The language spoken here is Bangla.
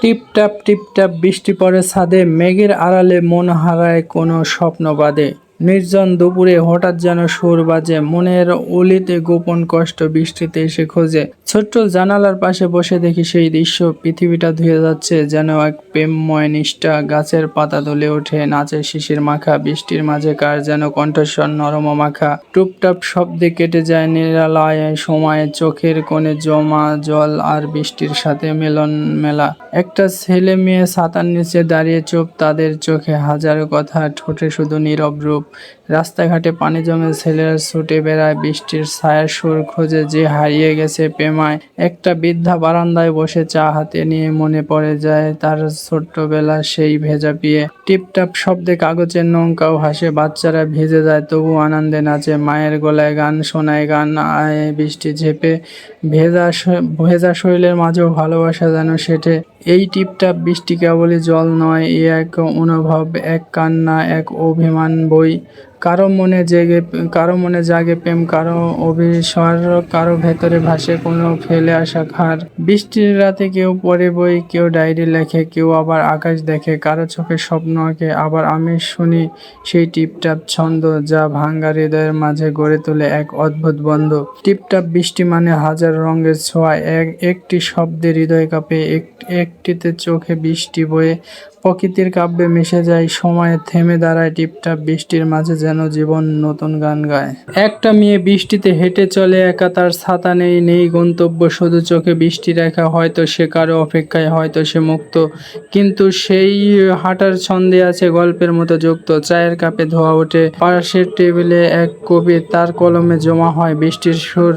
টিপটাপ টিপটাপ বৃষ্টি পড়ে ছাদে, মেঘের আড়ালে মন হারায় কোনো স্বপ্ন বাদে। নির্জন দুপুরে হঠাৎ যেন সুর বাজে, মনের অলিতে গোপন কষ্ট বৃষ্টিতে এসে খোঁজে। ছোট্ট জানালার পাশে বসে দেখি সেই দৃশ্য। পৃথিবীটা ধুয়ে যাচ্ছে যেন এক প্রেমময় নিষ্ঠা। গাছের পাতা দুলে ওঠে নাচে শিশির মাখা, বৃষ্টির মাঝে কার যেন কণ্ঠস্বর নরম মাখা। টুপটাপ শব্দে কেটে যায় নিরালয়, সময় চোখের কোণে জমা জল আর বৃষ্টির সাথে মিলন মেলা। একটা ছেলে মেয়ে ছাতার নিচে দাঁড়িয়ে চুপ তাদের চোখে হাজারো কথা, ঠোঁটে শুধু নীরব রূপ। রাস্তাঘাটে পানি জমে ছেলেরা ছুটে বেড়ায়, বৃষ্টির ছায়ার সুর খোঁজে যে হারিয়ে গেছে প্রেমায় একটা বৃদ্ধা বারান্দায় বসে চা হাতে নিয়ে মনে পড়ে যায় তার ছোট্টবেলা সেই ভেজা পিয়ে। টিপটাপ শব্দে কাগজের নৌকাও হাসে বাচ্চারা ভিজে যায়, তবু আনন্দে নাচে। মায়ের গলায় গান শোনায়, গান আয় বৃষ্টি ঝেপে। ভেজা ভেজা শরীরের মাঝেও ভালোবাসা যেন সেটে এই টিপটাপ বৃষ্টি কেবলই জল নয়, এ এক অনুভব, এক কান্না, এক অভিমান বই। কারও মনে জেগে, কারও মনে জাগে প্রেম, কারও অভিসর কারও ভেতরে ভাসে কোনো ফেলে আসা খার। বৃষ্টির রাতে কেউ পড়ে বই, কেউ ডায়েরি লেখে, কেউ আবার আকাশ দেখে। কারও চোখে স্বপ্ন আঁকে, আবার আমি শুনি সেই টিপটাপ ছন্দ যা ভাঙ্গা হৃদয়ের মাঝে গড়ে তোলে এক অদ্ভুত বন্ধ। টিপটাপ বৃষ্টি মানে হাজার রঙের ছোঁয়া, এক, একটি শব্দে হৃদয় কাঁপে, এক- একটিতে চোখে বৃষ্টি বয়ে প্রকৃতির কাব্যে মিশে যায়, সময়ে থেমে দাঁড়ায় টিপটাপ বৃষ্টির মাঝে যেন জীবন নতুন গান গায়। একটা মেয়ে বৃষ্টিতে হেঁটে চলে, একা তার ছাতা নেই নেই গন্তব্য, শুধু চোখে বৃষ্টি রেখা। হয়তো সে কারও অপেক্ষায়, হয়তো সে মুক্ত, কিন্তু সেই হাঁটার ছন্দে আছে গল্পের মতো যুক্ত। চায়ের কাপে ধোয়া ওঠে, পাশের টেবিলে এক কবি, তার কলমে জমা হয় বৃষ্টির সুর।